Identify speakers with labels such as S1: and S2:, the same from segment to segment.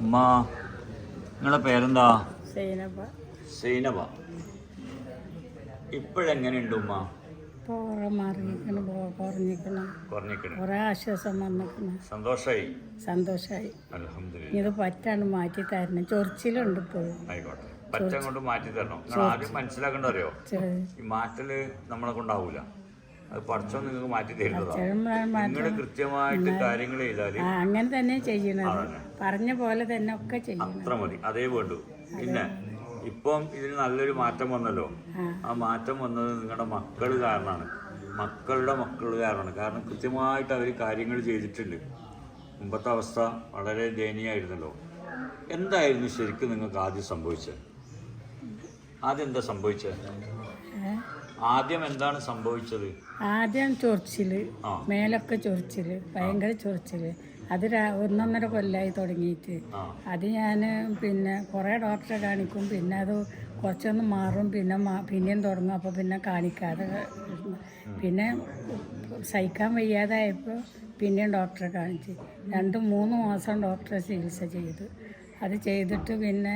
S1: ഉമ്മ നിങ്ങളെ പേരെന്താ? സൈനബ. ഇപ്പോഴെങ്ങനെയുണ്ട് ഉമ്മ? സന്തോഷായി? അലഹമില്ല
S2: ഇത് പറ്റാണ്ട് മാറ്റി തരണം. ചൊറിച്ചിലുണ്ട് ഇപ്പോഴും.
S1: ആയിക്കോട്ടെ. പച്ച കൊണ്ട് മാറ്റി തരണം. ആദ്യം മനസ്സിലാക്കേണ്ട അറിയോ? ഈ മാറ്റൽ നമ്മളെ കൊണ്ടാവൂല. അത് പഠിച്ചോ നിങ്ങൾക്ക് മാറ്റി തരുന്നതാണ് നിങ്ങൾ കൃത്യമായിട്ട് കാര്യങ്ങൾ
S2: ചെയ്താൽ അങ്ങനെ തന്നെ ചെയ്യണത്. പറഞ്ഞ പോലെ തന്നെ ഒക്കെ ചെയ്യണം
S1: അത്ര മതി. അതേ വേണ്ടു. പിന്നെ ഇപ്പം ഇതിന് നല്ലൊരു മാറ്റം വന്നല്ലോ. ആ. മാറ്റം വന്നത് നിങ്ങളുടെ മക്കൾ കാരണമാണ് മക്കളുടെ മക്കൾ കാരണമാണ് കാരണം കൃത്യമായിട്ട് അവർ കാര്യങ്ങൾ ചെയ്തിട്ടുണ്ട്. മുമ്പത്തെ അവസ്ഥ വളരെ ദയനീയമായിരുന്നല്ലോ. എന്തായിരുന്നു ശരിക്കും നിങ്ങൾക്ക് ആദ്യം സംഭവിച്ചത്? ആദ്യം എന്താ സംഭവിച്ചത്? ആദ്യം എന്താണ് സംഭവിച്ചത്?
S2: ആദ്യം
S1: ചൊറിച്ചിൽ.
S2: മേലൊക്കെ ചൊറിച്ചിൽ ഭയങ്കര ചൊറിച്ചിൽ. അത് ഒന്നൊന്നര കൊല്ലായി തുടങ്ങിയിട്ട്. അത് ഞാൻ പിന്നെ കുറേ ഡോക്ടറെ കാണിക്കും. പിന്നെ അത് കുറച്ചൊന്ന് മാറും. പിന്നെ പിന്നെയും തുടങ്ങും. അപ്പോൾ പിന്നെ കാണിക്കാതെ പിന്നെ സഹിക്കാൻ വയ്യാതായപ്പോൾ പിന്നെയും ഡോക്ടറെ കാണിച്ച്. രണ്ട് മൂന്ന് മാസം ഡോക്ടറെ ചികിത്സ ചെയ്തു. അത് ചെയ്തിട്ട് പിന്നെ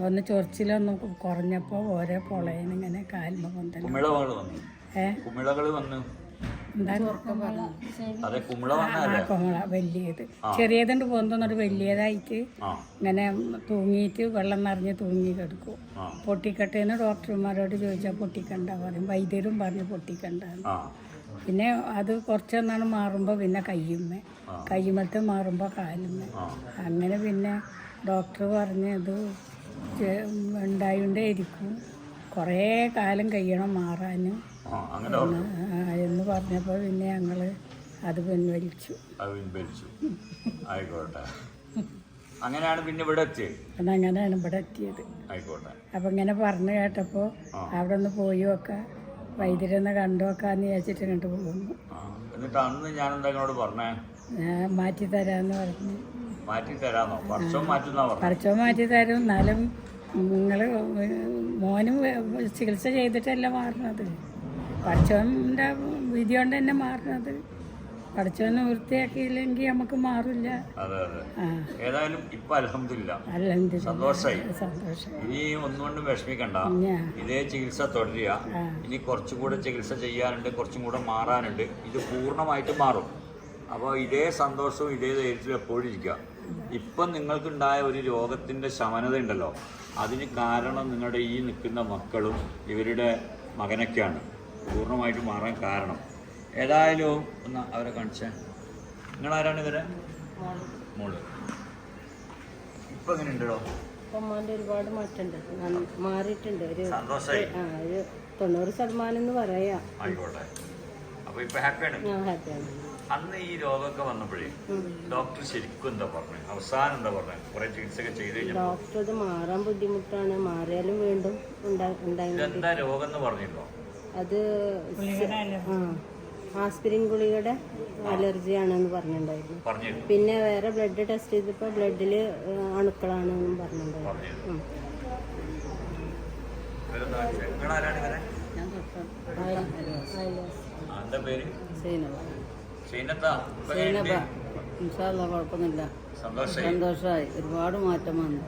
S2: ഒന്ന് ചൊറിച്ചിലൊന്ന് കുറഞ്ഞപ്പോൾ ഓരോ പൊളയന് ഇങ്ങനെ കാൽമ പൊന്തൽ
S1: കുമിളകൾ വന്നു
S2: ഏ?
S1: കുമിളകൾ കുമിള
S2: വലിയത് ചെറിയതുണ്ട് പോകുന്നുണ്ട് വലിയതായിട്ട് ഇങ്ങനെ തൂങ്ങിയിട്ട് വെള്ളം നിറഞ്ഞ് തൂങ്ങി കിടക്കും. പൊട്ടിക്കട്ടേന്ന് ഡോക്ടർമാരോട് ചോദിച്ചാൽ പൊട്ടിക്കണ്ട പറയും. വൈദ്യരും പറഞ്ഞ് പൊട്ടിക്കണ്ട പിന്നെ അത് കുറച്ചൊന്നാണ് മാറുമ്പോൾ പിന്നെ കയ്യുമ്മേ.
S1: ആ.
S2: കയ്യുമ്മത്തെ മാറുമ്പോൾ കാലുമ്മേ. അങ്ങനെ പിന്നെ ഡോക്ടർ പറഞ്ഞ് ഇത് ഇരിക്കും കുറേ കാലം കഴിയണം മാറാനും. എന്ന് പറഞ്ഞപ്പോൾ പിന്നെ ഞങ്ങൾ അത് പിൻവലിച്ചു.
S1: അത് പിൻവലിച്ചു. ആയിക്കോട്ടെ. അങ്ങനെയാണ് പിന്നെ ഇവിടെ എത്തിയത്?
S2: അതങ്ങനെയാണ് ഇവിടെ എത്തിയത്.
S1: ആയിക്കോട്ടെ.
S2: അപ്പം ഇങ്ങനെ പറഞ്ഞു കേട്ടപ്പോൾ അവിടെ ഒന്ന് പോയി വെക്കാം വൈദ്യരെന്ന് കണ്ടു വെക്കാന്ന് വിചാരിച്ചിട്ട് ഇങ്ങോട്ട് പോകുന്നു.
S1: എന്നിട്ട് അന്ന് ഞാൻ എന്താ പറഞ്ഞേ?
S2: മാറ്റി തരാന്ന് പറഞ്ഞു.
S1: മാറ്റി മാറ്റുന്നാ
S2: മാറ്റി തരും. എന്നാലും നിങ്ങൾ മോനും ചികിത്സ ചെയ്തിട്ടല്ല മാറുന്നത് പഠിച്ചവന്റെ വിധി കൊണ്ട് തന്നെ മാറുന്നത് പഠിച്ചവനെ വൃത്തിയാക്കിയില്ലെങ്കിൽ നമുക്ക് മാറില്ല.
S1: ഏതായാലും ഇപ്പൊ അലഹമില്ല ഇനി ഒന്നുകൊണ്ടും വിഷമിക്കണ്ട. ഇതേ ചികിത്സ തുടരുക. ഇനി കുറച്ചും കൂടെ ചികിത്സ ചെയ്യാനുണ്ട് കുറച്ചും കൂടെ മാറാനുണ്ട്. ഇത് പൂർണമായിട്ട് മാറും. അപ്പോൾ ഇതേ സന്തോഷവും ഇതേ ധൈര്യത്തിലും എപ്പോഴും ഇരിക്കുക. ഇപ്പം നിങ്ങൾക്കുണ്ടായ ഒരു രോഗത്തിന്റെ ശമനത ഉണ്ടല്ലോ അതിന് കാരണം നിങ്ങളുടെ ഈ നിൽക്കുന്ന മക്കളും ഇവരുടെ മകനൊക്കെയാണ്. പൂർണമായിട്ട് മാറാൻ കാരണം. ഏതായാലും ഒന്ന് അവരെ കാണിച്ചേ. നിങ്ങളാരാണ് ഇവരെ? മോൾ. ഇപ്പം എങ്ങനെ ഉണ്ടോ
S2: അമ്മന്റെ ഒരുപാട് മാറ്റമുണ്ട്. മാറിയിട്ടുണ്ട്. ഒരു തൊണ്ണൂറ് ശതമാനം എന്ന് പറയാ.
S1: ആയിക്കോട്ടെ. അപ്പൊ ഇപ്പൊ ഹാപ്പിയാണ്?
S2: ഞാൻ ഹാപ്പിയാണ്.
S1: അന്ന് ഈ രോഗമൊക്കെ വന്നപ്പോഴേ ഡോക്ടർ ശരിക്കും എന്താ പറഞ്ഞത് അവസാനം എന്താ പറഞ്ഞത് കുറെ ചികിത്സയൊക്കെ ചെയ്ത് കഴിഞ്ഞപ്പോൾ?
S2: ഡോക്ടർ ഇത് മാറാൻ ബുദ്ധിമുട്ടാണ്. മാറിയാലും വീണ്ടും
S1: എന്താ രോഗം എന്ന് പറഞ്ഞിരുന്നോ?
S2: അത് ആസ്പിരിൻ ഗുളികയുടെ അലർജി ആണെന്ന്
S1: പറഞ്ഞിട്ടുണ്ടായിരുന്നു
S2: പിന്നെ വേറെ ബ്ലഡ് ടെസ്റ്റ് ചെയ്തപ്പോൾ ബ്ലഡിൽ അണുക്കളാണെന്നും പറഞ്ഞിട്ടുണ്ടായിരുന്നു.
S1: എന്താ പേര്? ഇപ്പൊ എങ്ങനെയുണ്ട്?
S2: കുഴപ്പമൊന്നുമില്ല.
S1: സന്തോഷായി?
S2: സന്തോഷമായി ഒരുപാട് മാറ്റം വന്നു.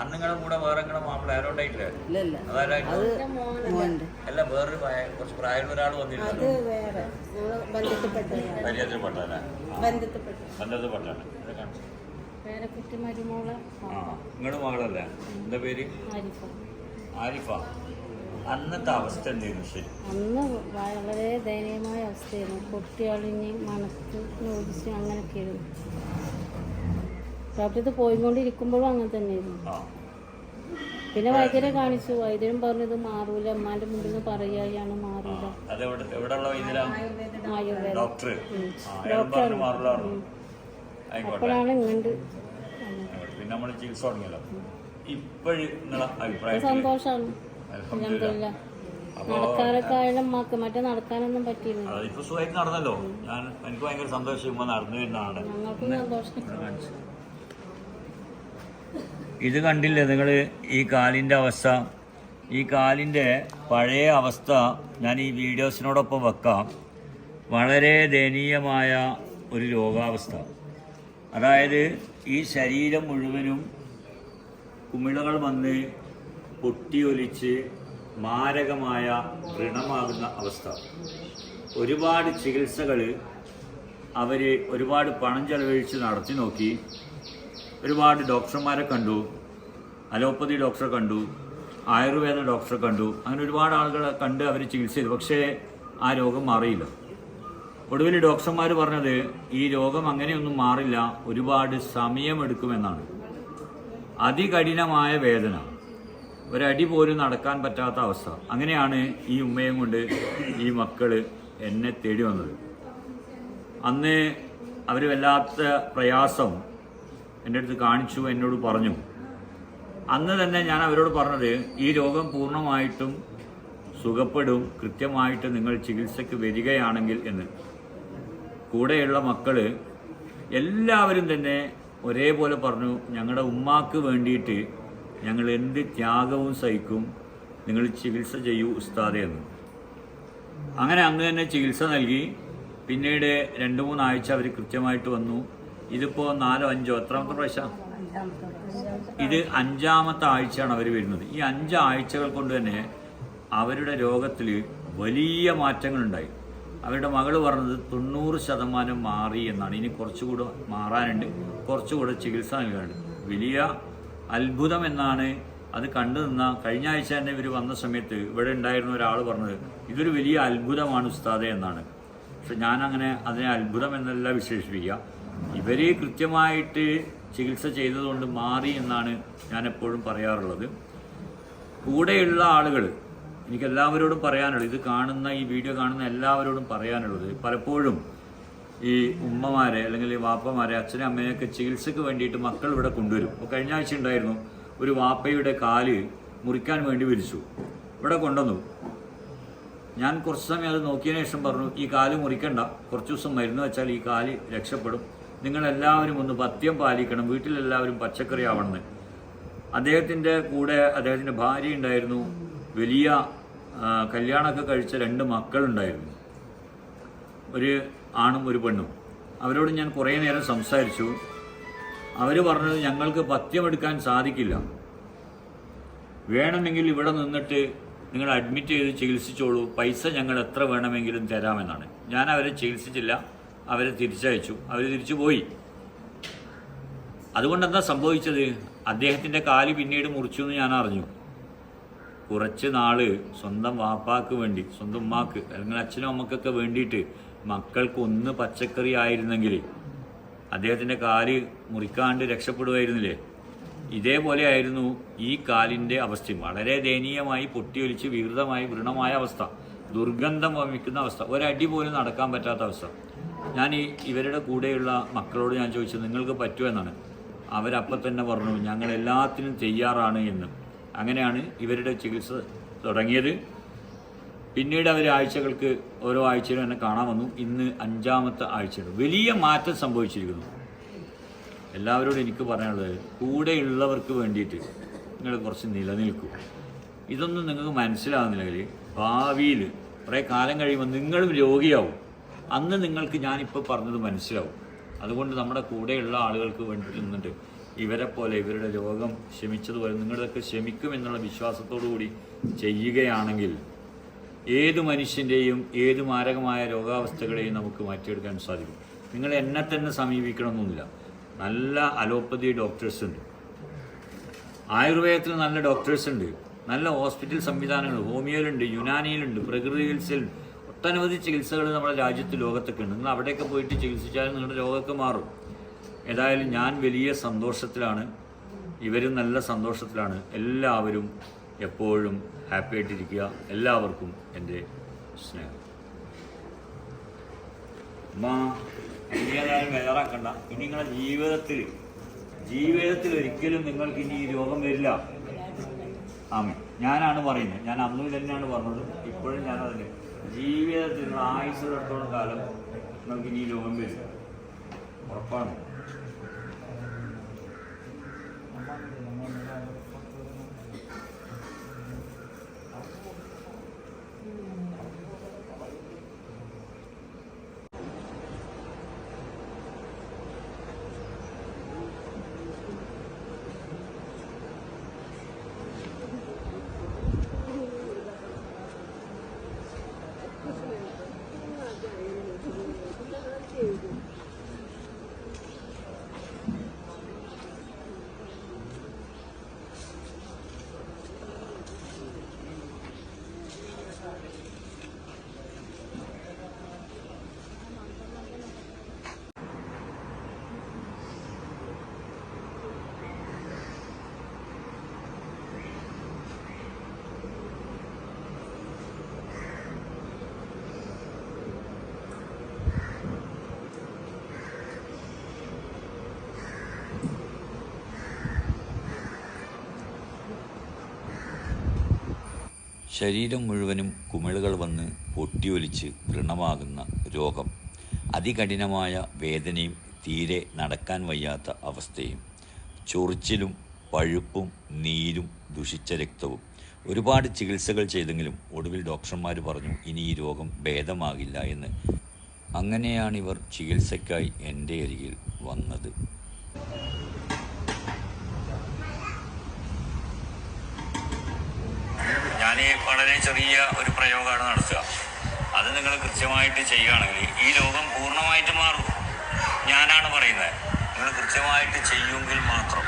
S1: അന്ന് നിങ്ങളുടെ കൂടെ വേറെ നിങ്ങളുടെ മാപ്പിള ആരോ ഉണ്ടായിട്ടില്ലേ
S2: ഇല്ല. ഇല്ല
S1: അതാരായിരുന്നു
S2: മോന്റെ.
S1: അല്ല വേറൊരു പ്രായ- കുറച്ച് പ്രായമുള്ള ഒരാൾ വന്നിരുന്നു
S2: വേറെ. ഞങ്ങൾ ബന്ധത്തിൽപ്പെട്ട
S1: പരിചയത്തിൽപ്പെട്ടല്ലേ
S2: ബന്ധത്തിൽപ്പെട്ട
S1: ബന്ധത്തിൽപ്പെട്ടാണ് ഇത് കാണിച്ചു
S2: വേറെ കുട്ടി മരുമോളെ.
S1: ആ നിങ്ങളുടെ മകളല്ലേ? എന്താ പേര്?
S2: ആരിഫ.
S1: ആരിഫ. അന്നത്തെ അവസ്ഥ എന്തായിരുന്നു ശരി?
S2: അന്ന് വളരെ ദയനീയമായ അവസ്ഥയായിരുന്നു. കുട്ടികളിഞ്ഞ് മണത്ത് നോദിച്ച് അങ്ങനെയൊക്കെയായിരുന്നു ഡോക്ടർക്ക് പോയിക്കൊണ്ടിരിക്കുമ്പോഴും അങ്ങനെ തന്നെയായിരുന്നു. പിന്നെ വൈദ്യരെ കാണിച്ചു. വൈദ്യരും പറഞ്ഞത് ഇത് മാറൂല. അമ്മാന്റെ മുമ്പിൽ നിന്ന് പറയുകയാണ് മാറൂല.
S1: അത് എവിടെ എവിടെയുള്ള ഇതിലാ ഡോക്ടർ ആ അയാൾ പറഞ്ഞു മാറില്ല പറഞ്ഞു. ആയിക്കോട്ടെ.
S2: അപ്പോഴാണ് ഇങ്ങോട്ട്
S1: പിന്നെ നമ്മൾ ചികിത്സ തുടങ്ങിയല്ലോ. ഇപ്പോഴും
S2: സന്തോഷമാണ് ആയാലും അമ്മയ്ക്ക് മറ്റേ നടക്കാനൊന്നും പറ്റിയില്ല.
S1: അതിപ്പോ സുഖമായിട്ട് നടന്നല്ലോ. ഞാൻ എനിക്ക് ഭയങ്കര സന്തോഷം ഇപ്പൊ നടന്നു വരുന്നതാണ്. ഇത് കണ്ടില്ലേ നിങ്ങൾ ഈ കാലിന്റെ അവസ്ഥ? ഈ കാലിന്റെ പഴയ അവസ്ഥ ഞാൻ ഈ വീഡിയോസിനോടൊപ്പം വെക്കാം. വളരെ ദയനീയമായ ഒരു രോഗാവസ്ഥ. അതായത് ഈ ശരീരം മുഴുവനും കുമിളകൾ വന്ന് പൊട്ടിയൊലിച്ച് മാരകമായ ഋണമാകുന്ന അവസ്ഥ. ഒരുപാട് ചികിത്സകൾ അവർ ഒരുപാട് പണം ചെലവഴിച്ച് നടത്തി നോക്കി. ഒരുപാട് ഡോക്ടർമാരെ കണ്ടു. അലോപ്പതി ഡോക്ടറെ കണ്ടു. ആയുർവേദ ഡോക്ടറെ കണ്ടു. അങ്ങനെ ഒരുപാട് ആളുകളെ കണ്ട് അവർ ചികിത്സ ചെയ്തു. പക്ഷേ ആ രോഗം മാറിയില്ല. ഒടുവിൽ ഡോക്ടർമാർ പറഞ്ഞത് ഈ രോഗം അങ്ങനെയൊന്നും മാറില്ല. ഒരുപാട് സമയമെടുക്കുമെന്നാണ്. അതികഠിനമായ വേദന. ഒരടി പോലും നടക്കാൻ പറ്റാത്ത അവസ്ഥ. അങ്ങനെയാണ് ഈ ഉമ്മയും കൊണ്ട് ഈ മക്കൾ എന്നെ തേടി വന്നത്. അന്ന് അവർ വല്ലാത്ത പ്രയാസം എന്റെ അടുത്ത് കാണിച്ചു എന്നോട് പറഞ്ഞു. അന്ന് തന്നെ ഞാൻ അവരോട് പറഞ്ഞത് ഈ രോഗം പൂർണമായിട്ടും സുഖപ്പെടും കൃത്യമായിട്ട് നിങ്ങൾ ചികിത്സയ്ക്ക് വരികയാണെങ്കിൽ എന്ന്. കൂടെയുള്ള മക്കൾ എല്ലാവരും തന്നെ ഒരേപോലെ പറഞ്ഞു ഞങ്ങളുടെ ഉമ്മാക്ക് വേണ്ടിയിട്ട് ഞങ്ങൾ എന്ത് ത്യാഗവും സഹിക്കും നിങ്ങൾ ചികിത്സ ചെയ്യൂ ഉസ്താദെ എന്ന്. അങ്ങനെ അന്ന് തന്നെ ചികിത്സ നൽകി. പിന്നീട് രണ്ട് മൂന്നാഴ്ച അവർ കൃത്യമായിട്ട് വന്നു. ഇതിപ്പോൾ നാലോ അഞ്ചോ എത്രാമത്തെ പ്രാവശ്യം? ഇത് അഞ്ചാമത്തെ ആഴ്ചയാണ് അവർ വരുന്നത്. ഈ അഞ്ച് ആഴ്ചകൾ കൊണ്ട് തന്നെ അവരുടെ രോഗത്തിൽ വലിയ മാറ്റങ്ങളുണ്ടായി. അവരുടെ മകൾ പറഞ്ഞത് തൊണ്ണൂറ് ശതമാനം മാറി എന്നാണ്. ഇനി കുറച്ചുകൂടെ മാറാനുണ്ട്. കുറച്ചുകൂടെ ചികിത്സ നൽകാനുണ്ട്. വലിയ അത്ഭുതം എന്നാണ് അത് കണ്ടു നിന്ന കഴിഞ്ഞ ആഴ്ച തന്നെ ഇവർ വന്ന സമയത്ത് ഇവിടെ ഉണ്ടായിരുന്ന ഒരാൾ പറഞ്ഞത് ഇതൊരു വലിയ അത്ഭുതമാണ് ഉസ്താദെ എന്നാണ്. പക്ഷെ ഞാനങ്ങനെ അതിനെ അത്ഭുതം എന്നല്ല വിശേഷിപ്പിക്കുക. ഇവർ കൃത്യമായിട്ട് ചികിത്സ ചെയ്തതുകൊണ്ട് മാറി എന്നാണ് ഞാൻ എപ്പോഴും പറയാറുള്ളത്. കൂടെയുള്ള ആളുകൾ എനിക്ക് എല്ലാവരോടും പറയാനുള്ളത് ഇത് കാണുന്ന ഈ വീഡിയോ കാണുന്ന എല്ലാവരോടും പറയാനുള്ളത് പലപ്പോഴും ഈ ഉമ്മമാരെ അല്ലെങ്കിൽ ഈ വാപ്പമാരെ അച്ഛനും അമ്മയൊക്കെ ചികിത്സയ്ക്ക് വേണ്ടിയിട്ട് മക്കൾ ഇവിടെ കൊണ്ടുവരും. അപ്പോൾ കഴിഞ്ഞ ആഴ്ച ഉണ്ടായിരുന്നു ഒരു വാപ്പയുടെ കാൽ മുറിക്കാൻ വേണ്ടി വിരിച്ചു. ഇവിടെ കൊണ്ടുവന്നു. ഞാൻ കുറച്ച് സമയം അത് നോക്കിയതിനു ശേഷം പറഞ്ഞു ഈ കാൽ മുറിക്കണ്ട. കുറച്ച് ദിവസം മരുന്ന് വെച്ചാൽ ഈ കാൽ രക്ഷപ്പെടും. നിങ്ങളെല്ലാവരും ഒന്ന് പഥ്യം പാലിക്കണം. വീട്ടിലെല്ലാവരും പച്ചക്കറി ആവണമെന്ന് അദ്ദേഹത്തിന്റെ കൂടെ അദ്ദേഹത്തിന്റെ ഭാര്യ ഉണ്ടായിരുന്നു. വലിയ കല്യാണമൊക്കെ കഴിച്ച രണ്ട് മക്കളുണ്ടായിരുന്നു. ഒരു ആണും ഒരു പെണ്ണും. അവരോട് ഞാൻ കുറേ നേരം സംസാരിച്ചു. അവർ പറഞ്ഞത് ഞങ്ങൾക്ക് പഥ്യമെടുക്കാൻ സാധിക്കില്ല. വേണമെങ്കിൽ ഇവിടെ നിന്നിട്ട് നിങ്ങൾ അഡ്മിറ്റ് ചെയ്ത് ചികിത്സിച്ചോളൂ. പൈസ ഞങ്ങൾ എത്ര വേണമെങ്കിലും തരാമെന്നാണ്. ഞാൻ അവരെ ചികിത്സിച്ചില്ല. അവരെ തിരിച്ചയച്ചു. അവർ തിരിച്ചു പോയി. അതുകൊണ്ട് എന്താ സംഭവിച്ചത്? അദ്ദേഹത്തിന്റെ കാൽ പിന്നീട് മുറിച്ചു എന്ന് ഞാൻ അറിഞ്ഞു. കുറച്ച് നാൾ സ്വന്തം വാപ്പാക്ക് വേണ്ടി സ്വന്തം ഉമ്മാക്ക് അല്ലെങ്കിൽ അച്ഛനും അമ്മക്കൊക്കെ വേണ്ടിയിട്ട് മക്കൾക്ക് ഒന്ന് പച്ചക്കറി ആയിരുന്നെങ്കിൽ അദ്ദേഹത്തിന്റെ കാൽ മുറിക്കാണ്ട് രക്ഷപ്പെടുമായിരുന്നില്ലേ ഇതേപോലെ ആയിരുന്നു ഈ കാലിന്റെ അവസ്ഥയും വളരെ ദയനീയമായി പൊട്ടിയൊലിച്ച് വികൃതമായി വൃണമായ അവസ്ഥ. ദുർഗന്ധം വമിക്കുന്ന അവസ്ഥ. ഒരടി പോലും നടക്കാൻ പറ്റാത്ത അവസ്ഥ. ഞാൻ ഈ ഇവരുടെ കൂടെയുള്ള മക്കളോട് ഞാൻ ചോദിച്ചു നിങ്ങൾക്ക് പറ്റുമോ? എന്നാണ്. അവരപ്പം തന്നെ പറഞ്ഞു ഞങ്ങൾ എല്ലാത്തിനും തയ്യാറാണ് എന്ന്. അങ്ങനെയാണ് ഇവരുടെ ചികിത്സ തുടങ്ങിയത്. പിന്നീട് അവർ ആഴ്ചകൾക്ക് ഓരോ ആഴ്ചയിലും എന്നെ കാണാൻ വന്നു. ഇന്ന് അഞ്ചാമത്തെ ആഴ്ചയാണ് വലിയ മാറ്റം സംഭവിച്ചിരിക്കുന്നു. എല്ലാവരോടും എനിക്ക് പറയാനുള്ളത് കൂടെയുള്ളവർക്ക് വേണ്ടിയിട്ട് നിങ്ങൾ കുറച്ച് നിലനിൽക്കൂ. ഇതൊന്നും നിങ്ങൾക്ക് മനസ്സിലാകുന്നില്ലെങ്കിൽ ഭാവിയിൽ കുറേ കാലം കഴിയുമ്പോൾ നിങ്ങളും രോഗിയാവും. അന്ന് നിങ്ങൾക്ക് ഞാനിപ്പോൾ പറഞ്ഞത് മനസ്സിലാവും. അതുകൊണ്ട് നമ്മുടെ കൂടെയുള്ള ആളുകൾക്ക് വേണ്ടിയിട്ട് നിന്നിട്ട് ഇവരെ പോലെ ഇവരുടെ രോഗം ക്ഷമിച്ചതുപോലെ നിങ്ങളിതൊക്കെ എന്നുള്ള വിശ്വാസത്തോടു കൂടി ചെയ്യുകയാണെങ്കിൽ ഏത് മനുഷ്യന്റെയും ഏത് മാരകമായ രോഗാവസ്ഥകളെയും നമുക്ക് മാറ്റിയെടുക്കാൻ സാധിക്കും. നിങ്ങൾ എന്നെ തന്നെ സമീപിക്കണമെന്നൊന്നുമില്ല. നല്ല അലോപ്പതി ഡോക്ടേഴ്സ് ഉണ്ട്. ആയുർവേദത്തിൽ നല്ല ഡോക്ടേഴ്സ് ഉണ്ട്. നല്ല ഹോസ്പിറ്റൽ സംവിധാനങ്ങൾ ഹോമിയോയിലുണ്ട് യുനാനിയിലുണ്ട് പ്രകൃതി ചികിത്സയിലുണ്ട് ഒട്ടനവധി ചികിത്സകൾ നമ്മുടെ രാജ്യത്ത് ലോകത്തൊക്കെ ഉണ്ട്. നിങ്ങൾ അവിടെയൊക്കെ പോയിട്ട് ചികിത്സിച്ചാൽ നിങ്ങളുടെ രോഗമൊക്കെ മാറും. ഏതായാലും ഞാൻ വലിയ സന്തോഷത്തിലാണ്. ഇവരും നല്ല സന്തോഷത്തിലാണ്. എല്ലാവരും എപ്പോഴും ഹാപ്പി ആയിട്ടിരിക്കുക. എല്ലാവർക്കും എന്റെ സ്നേഹം. അമ്മ ഏതായാലും വേറാക്കണ്ട. ഇനി നിങ്ങളുടെ ജീവിതത്തിൽ ജീവിതത്തിൽ ഒരിക്കലും നിങ്ങൾക്ക് ഇനി ഈ രോഗം വരില്ല. ആമേ ഞാനാണ് പറയുന്നത്. ഞാൻ അന്നും തന്നെയാണ് പറഞ്ഞത്. ഇപ്പോഴും ഞാനതിന് ജീവിതത്തിൽ ആയുസ് ആയുസ്സിടത്തോളം കാലം നിങ്ങൾക്ക് ഇനി രോഗം വരില്ല. ഉറപ്പാണ്. ശരീരം മുഴുവനും കുമിളുകൾ വന്ന് പൊട്ടിയൊലിച്ച് വ്രണമാകുന്ന രോഗം അതികഠിനമായ വേദനയും തീരെ നടക്കാൻ വയ്യാത്ത അവസ്ഥയും ചൊറിച്ചിലും പഴുപ്പും നീരും ദുഷിച്ച രക്തവും. ഒരുപാട് ചികിത്സകൾ ചെയ്തെങ്കിലും ഒടുവിൽ ഡോക്ടർമാർ പറഞ്ഞു ഇനി ഈ രോഗം ഭേദമാകില്ല എന്ന്. അങ്ങനെയാണിവർ ചികിത്സയ്ക്കായി എന്റെ അരികിൽ വന്നത്. ഞാൻ വളരെ ചെറിയ ഒരു പ്രയോഗമാണ് നടത്തുക. അത് നിങ്ങൾ കൃത്യമായിട്ട് ചെയ്യുകയാണെങ്കിൽ ഈ രോഗം പൂർണമായിട്ട് മാറും. ഞാനാണ് പറയുന്നത്. നിങ്ങൾ കൃത്യമായിട്ട് ചെയ്യുമെങ്കിൽ മാത്രം.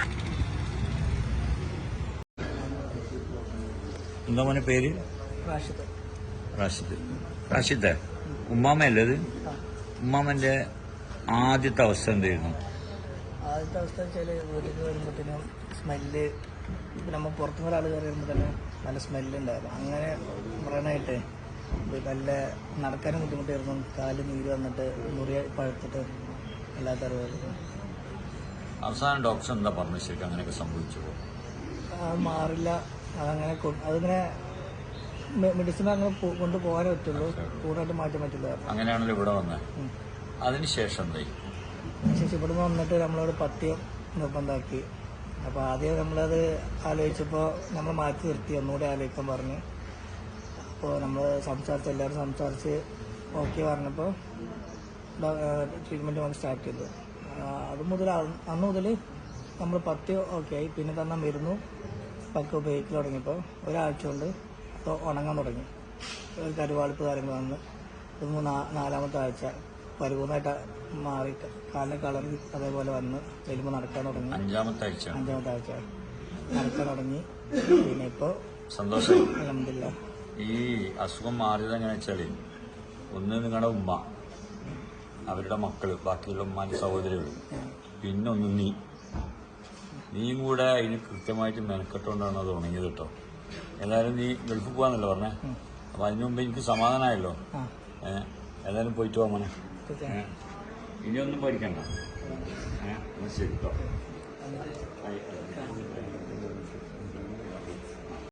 S1: എന്താ മോനെ പേര്?
S3: റാഷിദ്.
S1: റാഷിദ്. റാഷിദ് ഉമ്മാമയല്ലേ ഇത്? ഉമ്മാമന്റെ ആദ്യത്തെ അവസ്ഥ എന്തായിരുന്നു?
S3: ആദ്യത്തെ അവസ്ഥ വെച്ചാൽ വീട്ടിൽ വരുമ്പോഴത്തേനും സ്മെല്ല് നമ്മ നമ്മൾ പുറത്തുനിന്ന് ഒരാൾ കയറി വരുമ്പോൾ തന്നെ നല്ല സ്മെല്ലുണ്ടായിരുന്നു. അങ്ങനെ പറയാനായിട്ട് നല്ല നടക്കാനും ബുദ്ധിമുട്ടായിരുന്നു. കാൽ നീര് വന്നിട്ട് മുറിയ പഴുത്തിട്ട് അല്ലാത്ത അറിവായിരുന്നു
S1: അവസാനം ഡോക്ടർ എന്താ പറഞ്ഞു ശരിക്കും അങ്ങനെയൊക്കെ സംഭവിച്ചു?
S3: അത് മാറില്ല. അതങ്ങനെ അതിങ്ങനെ മെഡിസിൻ അങ്ങനെ കൊണ്ടുപോകാനേ പറ്റുള്ളൂ. പൂർണമായിട്ട് മാറ്റാൻ പറ്റില്ല.
S1: അങ്ങനെയാണല്ലോ ഇവിടെ വന്നത്. അതിനുശേഷം എന്തായി?
S3: ശേഷം ഇവിടുന്ന് വന്നിട്ട് നമ്മളോട് പത്യം നിർബന്ധമാക്കി അപ്പോൾ ആദ്യം നമ്മളത് ആലോചിച്ചപ്പോൾ നമ്മൾ മാറ്റി നിർത്തി ഒന്നുകൂടി ആലോചിക്കാൻ പറഞ്ഞു. അപ്പോൾ നമ്മൾ സംസാരിച്ച് എല്ലാവരും സംസാരിച്ച് ഓക്കെ പറഞ്ഞപ്പോൾ ട്രീറ്റ്മെന്റ് വന്ന് സ്റ്റാർട്ട് ചെയ്തു. അത് മുതൽ അന്ന് മുതൽ നമ്മൾ പത്ത് ഓക്കെ ആയി. പിന്നെ തന്നെ മരുന്നു പക്ക ഉപയോഗിക്കൽ തുടങ്ങിയപ്പോൾ ഒരാഴ്ച കൊണ്ട് ഉണങ്ങാൻ തുടങ്ങി. കരുവാളിപ്പ് കാര്യങ്ങൾ വന്ന് മൂന്നാ നാലാമത്തെ ആഴ്ച. പരിപൂർണമായിട്ട് മാറി കാലിന് കളർ അതേപോലെ വന്ന് വരുമ്പോൾ നടക്കാൻ തുടങ്ങി.
S1: അഞ്ചാമത്തെ ആഴ്ച.
S3: അഞ്ചാമത്തെ ആഴ്ച. നടക്കാൻ തുടങ്ങി. പിന്നെ ഇപ്പോ
S1: സന്തോഷം.
S3: അലഹമില്ല
S1: ഈ അസുഖം മാറിയത് എങ്ങനെ ഒന്ന് നിങ്ങളുടെ ഉമ്മ അവരുടെ മക്കൾ ബാക്കിയുള്ള ഉമ്മാന്റെ സഹോദരികൾ പിന്നെ ഒന്ന് നീ. നീ കൂടെ അതിന് കൃത്യമായിട്ട് മെനക്കെട്ടുകൊണ്ടാണ് അത് ഉണങ്ങിയത് കേട്ടോ ഏതായാലും നീ ഗൾഫിൽ പോകാന്നല്ലോ പറഞ്ഞേ? അപ്പൊ അതിനു മുമ്പ് എനിക്ക് സമാധാനമായല്ലോ. ഏതായാലും പോയിട്ട് പോകാൻ ഏഹ് ഇനിയൊന്നും പഠിക്കണ്ട. ശരി കേട്ടോ.